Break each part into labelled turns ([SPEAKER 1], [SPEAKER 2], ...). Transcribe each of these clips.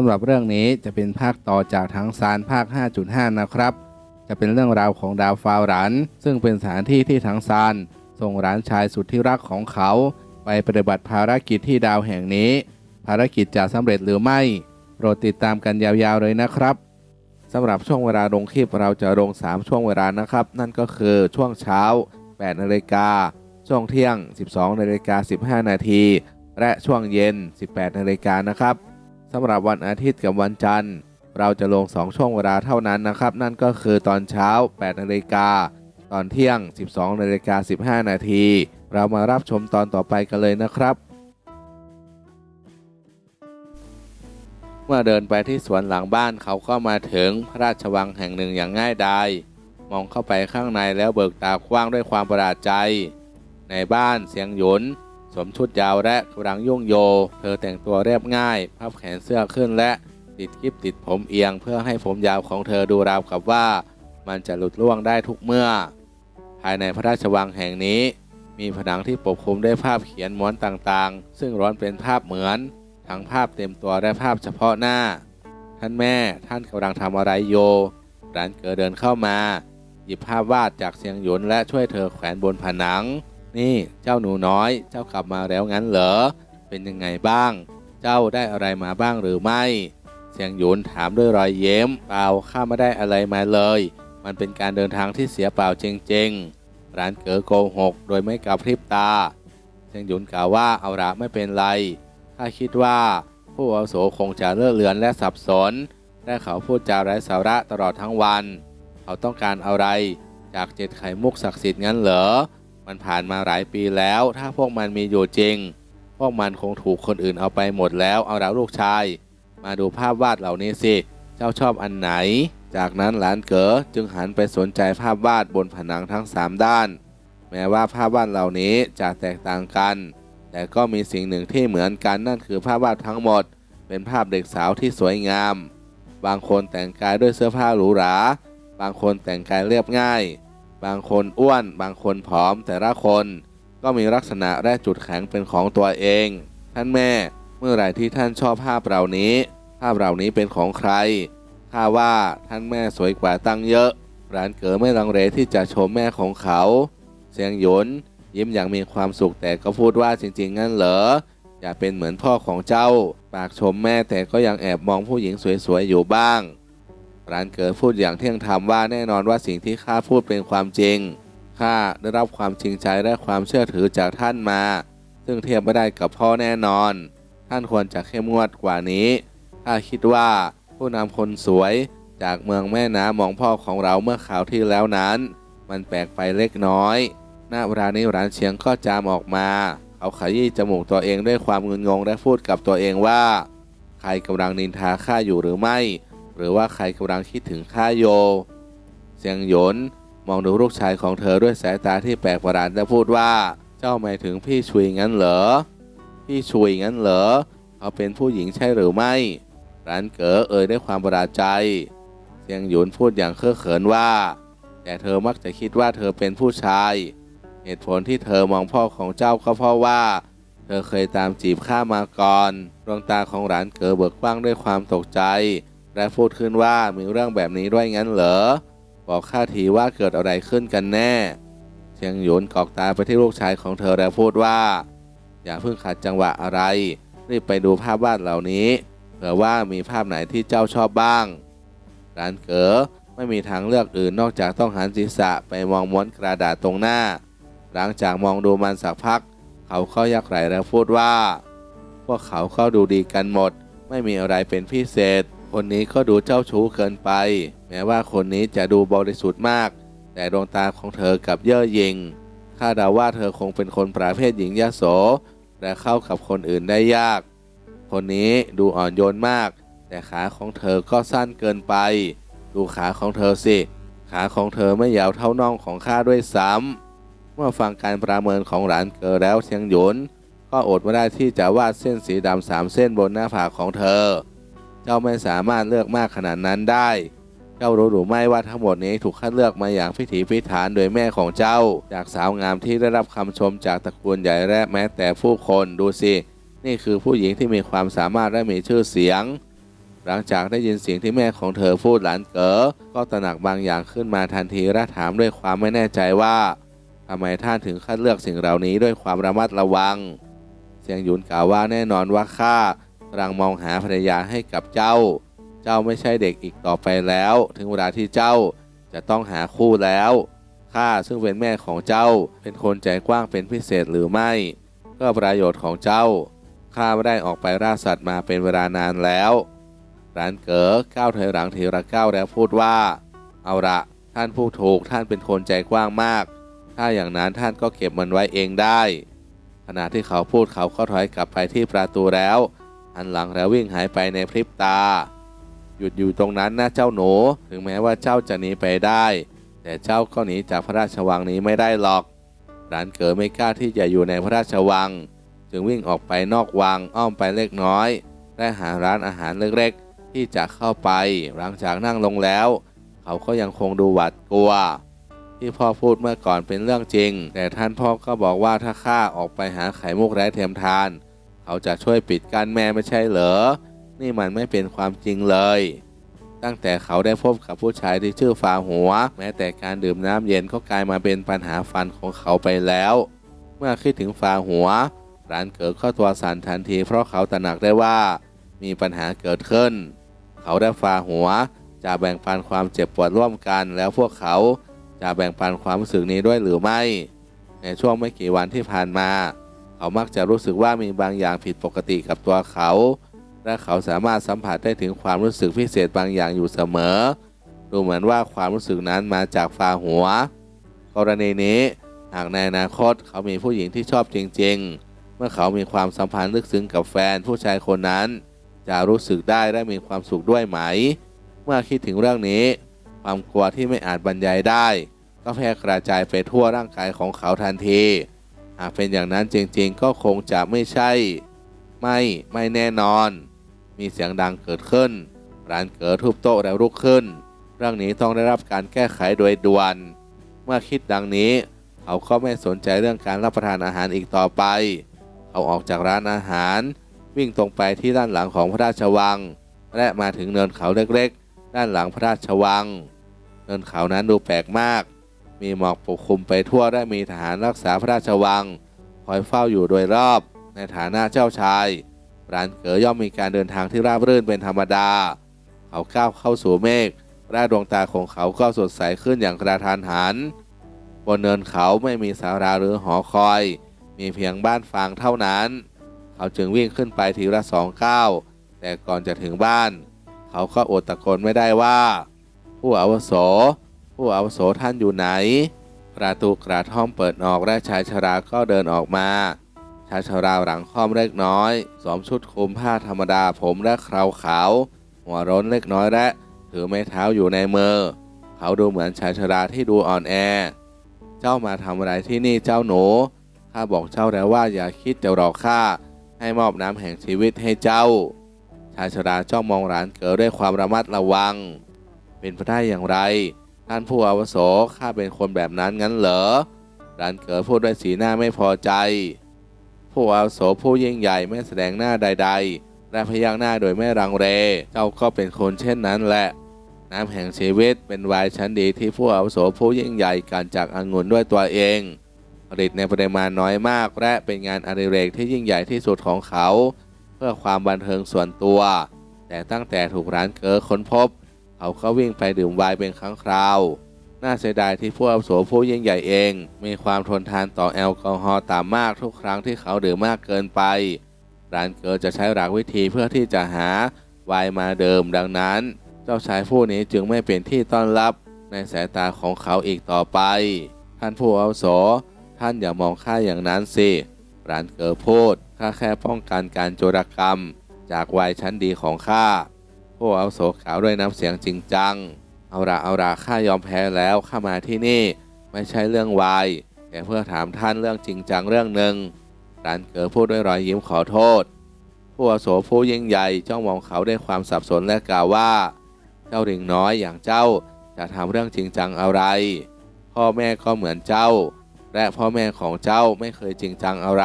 [SPEAKER 1] สำหรับเรื่องนี้จะเป็นภาคต่อจากทั้งซานภาค 5.5 นะครับ จะเป็นเรื่องราวของดาวฟาวรันซึ่งเป็นสถานที่ที่ทั้งซานส่งหลานชายสุดที่รักของเขา ไปปฏิบัติภารกิจที่ดาวแห่งนี้ ภารกิจจะสำเร็จหรือไม่ โปรดติดตามกันยาวๆเลยนะครับสำหรับช่วงเวลาลงคลิปเราจะลง 3 ช่วงเวลานะครับ นั่นก็คือช่วงเช้า 8 นาฬิกา ช่วงเที่ยง 12 นาฬิกา 15 นาที และช่วงเย็น 18 นาฬิกานะครับ สำหรับวันอาทิตย์กับวันจันทร์ เราจะลง 2 ช่วงเวลาเท่านั้นนะครับ นั่นก็คือตอนเช้า 8 นาฬิกา ตอนเที่ยง 12 นาฬิกา 15 นาที เรามารับชมตอนต่อไปกันเลยนะครับ เมื่อเดินไปที่สวนหลังบ้านเขาก็มาถึงพระราชวังแห่งหนึ่งอย่างง่ายดายมองเข้าไปข้างในแล้วเบิกตากว้างด้วยความประหลาดใจ ในบ้านเสียงหยน สวมชุดยาวและกำลังยุ่งโย เธอแต่งตัวเรียบง่ายพับแขนเสื้อขึ้นและติดกิ๊บติดผมเอียง เพื่อให้ผมยาวของเธอดูราวกับว่า มันจะหลุดล่วงได้ทุกเมื่อ ภายในพระราชวังแห่งนี้ มีผนังที่ปกคลุมด้วยภาพเขียนม้วนต่างๆ ซึ่งร้อนเป็นภาพเหมือน ทั้งภาพเต็มตัวและภาพเฉพาะหน้า ท่านแม่ท่านกำลังทำอะไรโยร้านเกิดเดินเข้ามา หยิบภาพวาดจากเสียงหยนและช่วยเธอแขวนบนผนัง นี่เจ้าหนูน้อย เจ้ากลับมาแล้วงั้นเหรอ เป็นยังไงบ้าง เจ้าได้อะไรมาบ้างหรือไม่ เสียงหยุนถามด้วยรอยเย้มเปล่าข้าไม่ได้อะไรมาเลย มันเป็นการเดินทางที่เสียเปล่าจริงๆร้านเก๋อโกหก โดยไม่กระพริบตา เสียงหยุนกล่าวว่าเอาละไม่เป็นไร ข้าคิดว่าผู้อาวุโสคงจะเลื่อเลือนและสับสนและเขาพูดจาไร้สาระตลอดทั้งวัน เขาต้องการอะไร จากเจ็ดไข่มุกศักดิ์สิทธิ์งั้นเหรอ มันผ่านมาหลายปีแล้ว ถ้าพวกมันมีอยู่จริง พวกมันคงถูกคนอื่นเอาไปหมดแล้วเอาแล้วลูกชาย มาดูภาพวาดเหล่านี้สิ เจ้าชอบอันไหน จากนั้นหลานเก๋อจึงหันไปสนใจภาพวาดบนผนังทั้งสามด้าน แม้ว่าภาพวาดเหล่านี้จะแตกต่างกัน แต่ก็มีสิ่งหนึ่งที่เหมือนกันนั่นคือภาพวาดทั้งหมด เป็นภาพเด็กสาวที่สวยงาม บางคนแต่งกายด้วยเสื้อผ้าหรูหรา บางคนแต่งกายเรียบง่าย บางคนอ้วน บางคนผอม แต่ละคนก็มีลักษณะและจุดแข็งเป็นของตัวเอง ท่านแม่ เมื่อไหร่ที่ท่านชอบภาพเหล่านี้ ภาพเหล่านี้เป็นของใครข้าว่าท่านแม่สวยกว่าตั้งเยอะร้านเก๋อไม่ลังเลที่จะชมแม่ของเขา เสียงหยนยิ้มอย่างมีความสุขแต่ก็พูดว่าจริงๆงั้นเหรอ อย่าเป็นเหมือนพ่อของเจ้า ปากชมแม่แต่ก็ยังแอบมองผู้หญิงสวยๆอยู่บ้าง ร้านเกิดพูดอย่างเที่ยงธรรมว่าแน่นอนว่าสิ่งที่ข้าพูดเป็นความจริงข้าได้รับความจริงใจและความเชื่อถือจากท่านมา ซึ่งเทียบไม่ได้กับพ่อแน่นอน ท่านควรจะเข้มงวดกว่านี้ข้าคิดว่าผู้นำคนสวยจากเมืองแม่น้ำมองพ่อของเราเมื่อข่าวที่แล้วนั้น มันแปลกไปเล็กน้อยหน้าเวลานี้ร้านเชียงก็จามออกมา เขาขยี้จมูกตัวเองด้วยความงุนงงและพูดกับตัวเองว่า ใครกำลังนินทาข้าอยู่หรือไม่ หรือว่าใครกำลังคิดถึงข้าโยเสียงหยนมองดูลูกชายของเธอด้วยสายตาที่แปลกประหลาดและพูดว่า เจ้าหมายถึงพี่ชุยงั้นเหรอ พี่ชุยงั้นเหรอ เขาเป็นผู้หญิงใช่หรือไม่ ร้านเก๋อเอ่ยด้วยความประหลาดใจเสียงหยนพูดอย่างเคอะเขินว่า แต่เธอมักจะคิดว่าเธอเป็นผู้ชาย เหตุผลที่เธอมองพ่อของเจ้าก็เพราะว่า เธอเคยตามจีบข้ามาก่อน ดวงตาของหลานเก๋อเบิกกว้างด้วยความตกใจ และพูดขึ้นว่ามีเรื่องแบบนี้ด้วยงั้นเหรอ บอกข้าทีว่าเกิดอะไรขึ้นกันแน่ เชียงหยุนกอกตาไปที่ลูกชายของเธอแล้วพูดว่า อย่าเพิ่งขัดจังหวะอะไร รีบไปดูภาพวาดเหล่านี้เผื่อว่ามีภาพไหนที่เจ้าชอบบ้างร้านเก๋อไม่มีทางเลือกอื่นนอกจากต้องหันศีรษะไปมองม้วนกระดาษตรงหน้า หลังจากมองดูมันสักพัก เขาก็ยักไหลแล้วพูดว่า พวกเขาก็ดูดีกันหมด ไม่มีอะไรเป็นพิเศษ คนนี้ก็ดูเจ้าชู้เกินไป แม้ว่าคนนี้จะดูบริสุทธิ์มาก แต่ดวงตาของเธอกับเย่อหยิ่งข้าเดาว่าเธอคงเป็นคนประเภทหญิงยโส และเข้ากับคนอื่นได้ยาก คนนี้ดูอ่อนโยนมาก แต่ขาของเธอก็สั้นเกินไป ดูขาของเธอสิ ขาของเธอไม่ยาวเท่าน่องของข้าด้วยซ้ำเมื่อฟังการประเมินของหลานเกอแล้วเชียงหยุนก็อดไม่ได้ที่จะวาดเส้นสีดำสามเส้นบนหน้าผากของเธอ เจ้าไม่สามารถเลือกมากขนาดนั้นได้ เจ้ารู้หรือไม่ว่าทั้งหมดนี้ถูกคัดเลือกมาอย่างพิถีพิถันโดยแม่ของเจ้า จากสาวงามที่ได้รับคำชมจากตระกูลใหญ่และแม้แต่ผู้คนดูสิ นี่คือผู้หญิงที่มีความสามารถและมีชื่อเสียง หลังจากได้ยินเสียงที่แม่ของเธอพูดหลานเก๋อก็ตระหนักบางอย่างขึ้นมาทันทีและถามด้วยความไม่แน่ใจว่าทำไมท่านถึงคัดเลือกสิ่งเหล่านี้ด้วยความระมัดระวังเสียงหยุนกล่าวว่าแน่นอนว่าข้า กำลังมองหาภรรยาให้กับเจ้า เจ้าไม่ใช่เด็กอีกต่อไปแล้ว ถึงเวลาที่เจ้าจะต้องหาคู่แล้ว ข้าซึ่งเป็นแม่ของเจ้า เป็นคนใจกว้างเป็นพิเศษหรือไม่เพื่อประโยชน์ของเจ้า ข้าไม่ได้ออกไปล่าสัตว์มาเป็นเวลานานแล้วร้านเก๋อก้าวถอยหลังทีละก้าวแล้วพูดว่า เอาละท่านผู้ถูกท่านเป็นคนใจกว้างมาก ถ้าอย่างนั้นท่านก็เก็บมันไว้เองได้ ขณะที่เขาพูดเขาก็ถอยกลับไปที่ประตูแล้ว หันหลังแล้ววิ่งหายไปในพริบตา หยุดอยู่ตรงนั้นนะเจ้าหนู ถึงแม้ว่าเจ้าจะหนีไปได้ แต่เจ้าก็หนีจากพระราชวังนี้ไม่ได้หรอกหลานเก๋อไม่กล้าที่จะอยู่ในพระราชวัง จึงวิ่งออกไปนอกวังอ้อมไปเล็กน้อย และหาร้านอาหารเล็กๆ ที่จะเข้าไป หลังจากนั่งลงแล้ว เขาก็ยังคงดูหวาดกลัว ที่พ่อพูดเมื่อก่อนเป็นเรื่องจริง แต่ท่านพ่อก็บอกว่าถ้าข้าออกไปหาไข่มุกไร้เทียมทาน เขาจะช่วยปิดกั้นแม่ไม่ใช่เหรอ นี่มันไม่เป็นความจริงเลย ตั้งแต่เขาได้พบกับผู้ชายที่ชื่อฟาหัว แม้แต่การดื่มน้ำเย็นก็กลายมาเป็นปัญหาฟันของเขาไปแล้ว เมื่อคิดถึงฟาหัวร้านเกิดเข้าตัวสั่นทันที เพราะเขาตระหนักได้ว่ามีปัญหาเกิดขึ้น เขาได้ฟาหัวจะแบ่งปันความเจ็บปวดร่วมกัน แล้วพวกเขาจะแบ่งปันความรู้สึกนี้ด้วยหรือไม่ ในช่วงไม่กี่วันที่ผ่านมา เขามักจะรู้สึกว่ามีบางอย่างผิดปกติกับตัวเขา และเขาสามารถสัมผัสได้ถึงความรู้สึกพิเศษบางอย่างอยู่เสมอ ดูเหมือนว่าความรู้สึกนั้นมาจากฟาหัว กรณีนี้หากในอนาคตเขามีผู้หญิงที่ชอบจริง ๆ เมื่อเขามีความสัมพันธ์ลึกซึ้งกับแฟนผู้ชายคนนั้น จะรู้สึกได้และมีความสุขด้วยไหม เมื่อคิดถึงเรื่องนี้ ความกลัวที่ไม่อาจบรรยายได้ ก็แพร่กระจายไปทั่วร่างกายของเขาทันที หากเป็นอย่างนั้นจริงๆ ก็คงจะไม่ใช่ ไม่ไม่แน่นอน มีเสียงดังเกิดขึ้นร้านเกิดทุบโต๊ะแล้วลุกขึ้น เรื่องนี้ต้องได้รับการแก้ไขโดยด่วน เมื่อคิดดังนี้ เขาก็ไม่สนใจเรื่องการรับประทานอาหารอีกต่อไป เขาออกจากร้านอาหาร วิ่งตรงไปที่ด้านหลังของพระราชวัง และมาถึงเนินเขาเล็กๆ ด้านหลังพระราชวัง เนินเขานั้นดูแปลกมาก มีหมอกปกคลุมไปทั่วและมีทหารรักษาพระราชวัง คอยเฝ้าอยู่โดยรอบในฐานะเจ้าชายร้านเก๋อย่อมมีการเดินทางที่ราบรื่นเป็นธรรมดา เขาก้าวเข้าสู่เมฆและดวงตาของเขาก็สดใสขึ้นอย่างกระทันหัน บนเนินเขาไม่มีศาลาหรือหอคอย มีเพียงบ้านฟางเท่านั้น เขาจึงวิ่งขึ้นไปทีละสองก้าวแต่ก่อนจะถึงบ้าน เขาก็อดตะโกนไม่ได้ว่า ผู้อาวุโส ผู้อาวุโสท่านอยู่ไหน ประตูกระท่อมเปิดออกและชายชราก็เดินออกมา ชายชราหลังค่อมเล็กน้อย สวมชุดคลุมผ้าธรรมดาผมและเคราขาว หัวร้นเล็กน้อยและ ถือไม้เท้าอยู่ในมือ เขาดูเหมือนชายชราที่ดูอ่อนแอ เจ้ามาทำอะไรที่นี่เจ้าหนู ข้าบอกเจ้าแล้วว่าอย่าคิดจะหลอกข้า ให้มอบน้ำแห่งชีวิตให้เจ้าชายชราจ้องมองหลานเก๋อด้วยความระมัดระวัง เป็นไปได้อย่างไร ท่านผู้อาวุโสข้าเป็นคนแบบนั้นงั้นเหรอหลานเก๋อพูดด้วยสีหน้าไม่พอใจ ผู้อาวุโสผู้ยิ่งใหญ่ไม่แสดงหน้าใด ๆ และพยักหน้าโดยไม่รังเรเจ้าก็เป็นคนเช่นนั้นแหละ น้ำแห่งชีวิตเป็นวน์ชั้นดีที่ผู้อาวุโสผู้ยิ่งใหญ่การจากองุ่นด้วยตัวเองผลิตในปริมาณน้อยมาก และเป็นงานอดิเรกที่ยิ่งใหญ่ที่สุดของเขา เพื่อความบันเทิงส่วนตัว แต่ตั้งแต่ถูกร้านเกอค้นพบ เขาก็วิ่งไปดื่มไวน์เป็นครั้งคราว น่าเสียดายที่ผู้อาวุโสผู้ยิ่งใหญ่เอง มีความทนทานต่อแอลกอฮอล์ต่ำมากทุกครั้งที่เขาดื่มมากเกินไปร้านเกอจะใช้หลักวิธีเพื่อที่จะหาไวน์มาเดิมดังนั้น เจ้าชายผู้นี้จึงไม่เป็นที่ต้อนรับในสายตาของเขาอีกต่อไป ท่านผู้อาวุโสท่านอย่ามองข้าอย่างนั้นสิร้านเกอพูดข้าแค่ป้องกันการโจรกรรม จากวัยชั้นดีของข้า ผู้อาวุโสกล่าวด้วยน้ำเสียงจริงจัง เอาละเอาละข้ายอมแพ้แล้วข้ามาที่นี่ ไม่ใช่เรื่องวายแต่เพื่อถามท่านเรื่องจริงจังเรื่องหนึ่งรันเก๋อพูดด้วยรอยยิ้มขอโทษผู้อาวุโสผู้ยิ่งใหญ่จ้องมองเขาด้วยความสับสนและกล่าวว่า เจ้าดิ่งน้อยอย่างเจ้าจะทำเรื่องจริงจังอะไร พ่อแม่ก็เหมือนเจ้า และพ่อแม่ของเจ้าไม่เคยจริงจังอะไร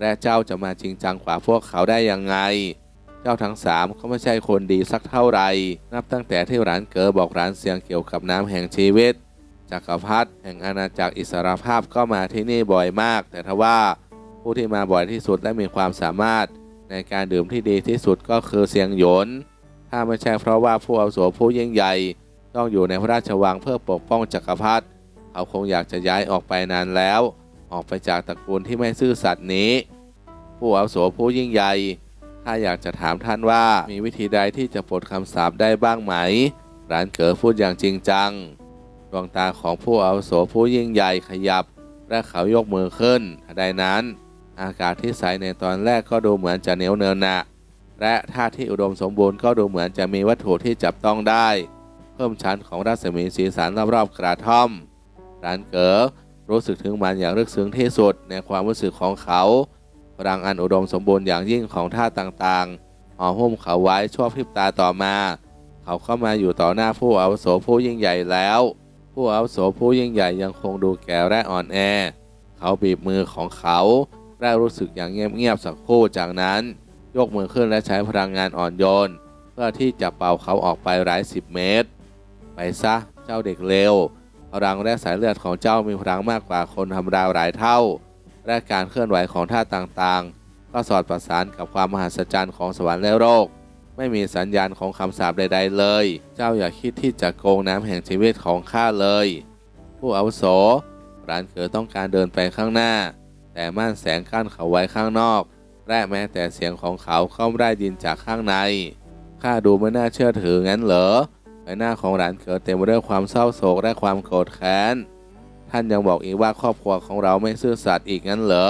[SPEAKER 1] และเจ้าจะมาจริงจังกว่าพวกเขาได้ยังไง เจ้าทั้งสามก็ไม่ใช่คนดีสักเท่าไหร่นับตั้งแต่ที่ร้านเก๋อบอกร้านเสียงเกี่ยวกับน้ำแห่งชีวิตจักรพรรดิแห่งอาณาจักรอิสรภาพก็มาที่นี่บ่อยมาก แต่ทว่าผู้ที่มาบ่อยที่สุดและมีความสามารถในการดื่มที่ดีที่สุดก็คือเสียงหยน ถ้าไม่ใช่เพราะว่าผู้อาวุโสผู้ยิ่งใหญ่ ต้องอยู่ในพระราชวังเพื่อปกป้องจักรพรรดิเขาคงอยากจะย้ายออกไปนานแล้ว ออกไปจากตระกูลที่ไม่ซื่อสัตย์นี้ ผู้อาวุโสผู้ยิ่งใหญ่ ถ้าอยากจะถามท่านว่ามีวิธีใดที่จะปลดคำสาปได้บ้างไหม ร้านเก๋อพูดอย่างจริงจัง ดวงตาของผู้อาวุโสผู้ยิ่งใหญ่ขยับ และเขายกมือขึ้นทันใดนั้น อากาศที่ใสในตอนแรกก็ดูเหมือนจะเหนียวเนินหนะและท่าที่อุดมสมบูรณ์ก็ดูเหมือนจะมีวัตถุที่จับต้องได้ เพิ่มชั้นของรัศมีสีสันรอบๆกระท่อม ร้านเก๋อรู้สึกถึงมันอย่างลึกซึ้งที่สุดในความรู้สึกของเขา พลังอันอุดมสมบูรณ์อย่างยิ่งของท่าต่างๆห่อหุ้มเขาไว้ชั่วพริบตาต่อมา เขาเข้ามาอยู่ต่อหน้าผู้อาวุโสผู้ยิ่งใหญ่แล้ว ผู้อาวุโสผู้ยิ่งใหญ่ยังคงดูแก่และอ่อนแอ เขาบีบมือของเขาและรู้สึกอย่างเงียบๆสักครู่จากนั้น ยกมือขึ้นและใช้พลังงานอ่อนโยน เพื่อที่จะเป่าเขาออกไปหลายสิบเมตร ไปซะเจ้าเด็กเลวพลังและสายเลือดของเจ้ามีพลังมากกว่าคนธรรมดาหลายเท่า และการเคลื่อนไหวของท่าต่างๆ ก็สอดประสานกับความมหัศจรรย์ของสวรรค์และโลกไม่มีสัญญาณของคำสาปใด ๆ เลย เจ้าอย่าคิดที่จะโกงน้ำแห่งชีวิตของข้าเลย ผู้อาวุโสร้านเกิดต้องการเดินไปข้างหน้า แต่ม่านแสงกั้นเขาไว้ข้างนอก และแม้แต่เสียงของเขาก็ไม่ได้ยินจากข้างใน ข้าดูไม่น่าเชื่อถืองั้นเหรอ ใบหน้าของหลานเกิดเต็มไปด้วยความเศร้าโศกและความโกรธแค้น ท่านยังบอกอีกว่าครอบครัวของเราไม่ซื่อสัตย์อีกงั้นเหรอ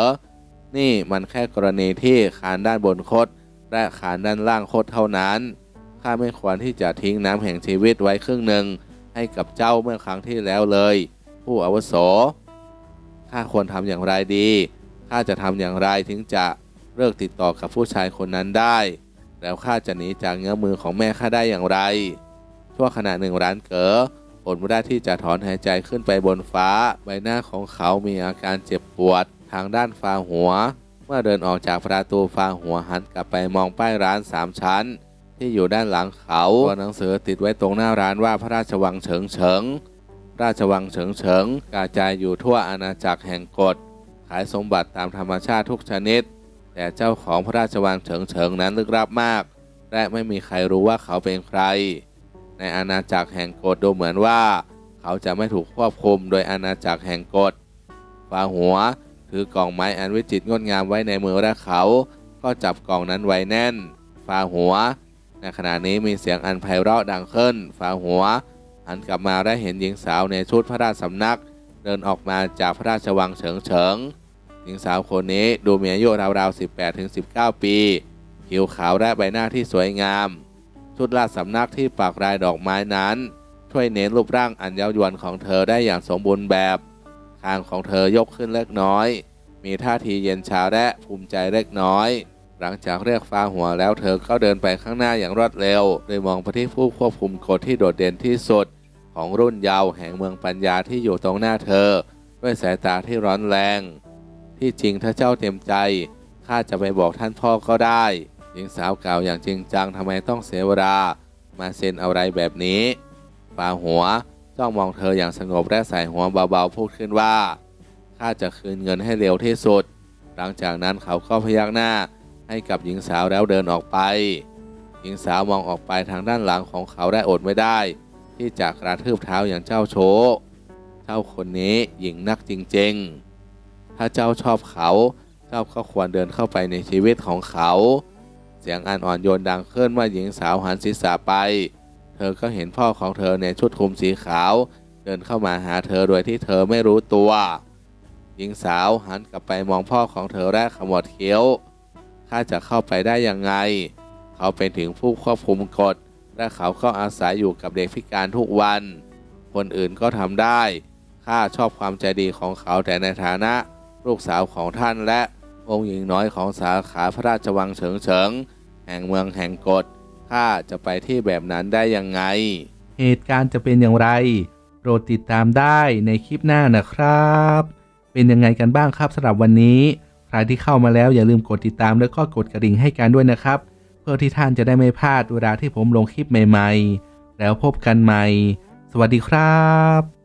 [SPEAKER 1] นี่มันแค่กรณีที่ขานด้านบนคดและขานด้านล่างคดเท่านั้น ข้าไม่ควรที่จะทิ้งน้ำแห่งชีวิตไว้ครึ่งหนึ่งให้กับเจ้าเมื่อครั้งที่แล้วเลย ผู้อาวุโส ข้าควรทำอย่างไรดี ข้าจะทำอย่างไรถึงจะเลิกติดต่อกับผู้ชายคนนั้นได้ แล้วข้าจะหนีจากเงื้อมือของแม่ข้าได้อย่างไร ชั่วขณะหนึ่งร้านเก๋อ อดไม่ได้ที่จะถอนหายใจขึ้นไปบนฟ้า ใบหน้าของเขามีอาการเจ็บปวดทางด้านฟ้าหัว เมื่อเดินออกจากประตูฟ้าหัวหันกลับไปมองป้ายร้านสามชั้น ที่อยู่ด้านหลังเขาตัวหนังสือติดไว้ตรงหน้าร้านว่าพระราชวังเฉิงเฉิง ราชวังเฉิงเฉิงกระจายอยู่ทั่วอาณาจักรแห่งกฎขายสมบัติตามธรรมชาติทุกชนิด แต่เจ้าของพระราชวังเฉิงเฉิงนั้นลึกลับมาก และไม่มีใครรู้ว่าเขาเป็นใคร ในอาณาจักรแห่งกฎดูเหมือนว่า เขาจะไม่ถูกควบคุมโดยอาณาจักรแห่งกฎฟ้าหัวถือกล่องไม้อันวิจิตรงดงามไว้ในมือและเขา ก็จับกล่องนั้นไว้แน่นฟ้าหัว ในขณะนี้มีเสียงอันไพเราะดังขึ้นฟ้าหัวหันกลับมาได้เห็นหญิงสาวในชุดพระราชสำนัก เดินออกมาจากพระราชวังเฉิงเฉิงหญิงสาวคนนี้ดูมีอายุราวๆ 18ถึง19 ปี ผิวขาวและใบหน้าที่สวยงาม ชุดราชสำนักที่ปักลายดอกไม้นั้น ช่วยเน้นรูปร่างอันเย้ายวนของเธอได้อย่างสมบูรณ์แบบคางของเธอยกขึ้นเล็กน้อย มีท่าทีเย็นชาและภูมิใจเล็กน้อย หลังจากเรียกฟ้าหัวแล้วเธอก็เดินไปข้างหน้าอย่างรวดเร็ว โดยมองไปที่ผู้ควบคุมกฎที่โดดเด่นที่สุด ของรุ่นเยาว์แห่งเมืองปัญญาที่อยู่ตรงหน้าเธอ ด้วยสายตาที่ร้อนแรง ที่จริงถ้าเจ้าเต็มใจข้าจะไปบอกท่านพ่อก็ได้ หญิงสาวกล่าวอย่างจริงจังทำไมต้องเสียเวลามาเซ็นอะไรแบบนี้ฟ้าหัวจ้องมองเธออย่างสงบและใส่หัวเบาๆพูดขึ้นว่าข้าจะคืนเงินให้เร็วที่สุด หลังจากนั้นเขาก็พยักหน้าให้กับหญิงสาวแล้วเดินออกไป หญิงสาวมองออกไปทางด้านหลังของเขาได้อดไม่ได้ ที่จะกระทืบเท้าอย่างเจ้าโชเจ้าคนนี้หญิงนักจริงๆ ถ้าเจ้าชอบเขา เจ้าก็ควรเดินเข้าไปในชีวิตของเขา เสียงอันอ่อนโยนดังขึ้นเมื่อหญิงสาวหันศีรษะไป เธอก็เห็นพ่อของเธอในชุดคลุมสีขาว เดินเข้ามาหาเธอโดยที่เธอไม่รู้ตัว หญิงสาวหันกลับไปมองพ่อของเธอและขมวดเคี้ยวข้าจะเข้าไปได้ยังไง เขาเป็นถึงผู้ควบคุมกฎ และเขาก็อาศัยอยู่กับเด็กพิการทุกวัน คนอื่นก็ทำได้ข้าชอบความใจดีของเขาแต่ในฐานะ ลูกสาวของท่านและ องค์หญิงน้อยของสาขาพระราชวังเฉิงเฉิง แห่งเมืองแห่งกฎข้าจะไปที่แบบนั้นได้ยังไง
[SPEAKER 2] เหตุการณ์จะเป็นอย่างไร โปรดติดตามได้ในคลิปหน้านะครับ เป็นยังไงกันบ้างครับสำหรับวันนี้ ใครที่เข้ามาแล้วอย่าลืมกดติดตามแล้วก็กดกระดิ่งให้กันด้วยนะครับ เพื่อที่ท่านจะได้ไม่พลาดเวลาที่ผมลงคลิปใหม่ ๆ แล้วพบกันใหม่ สวัสดีครับ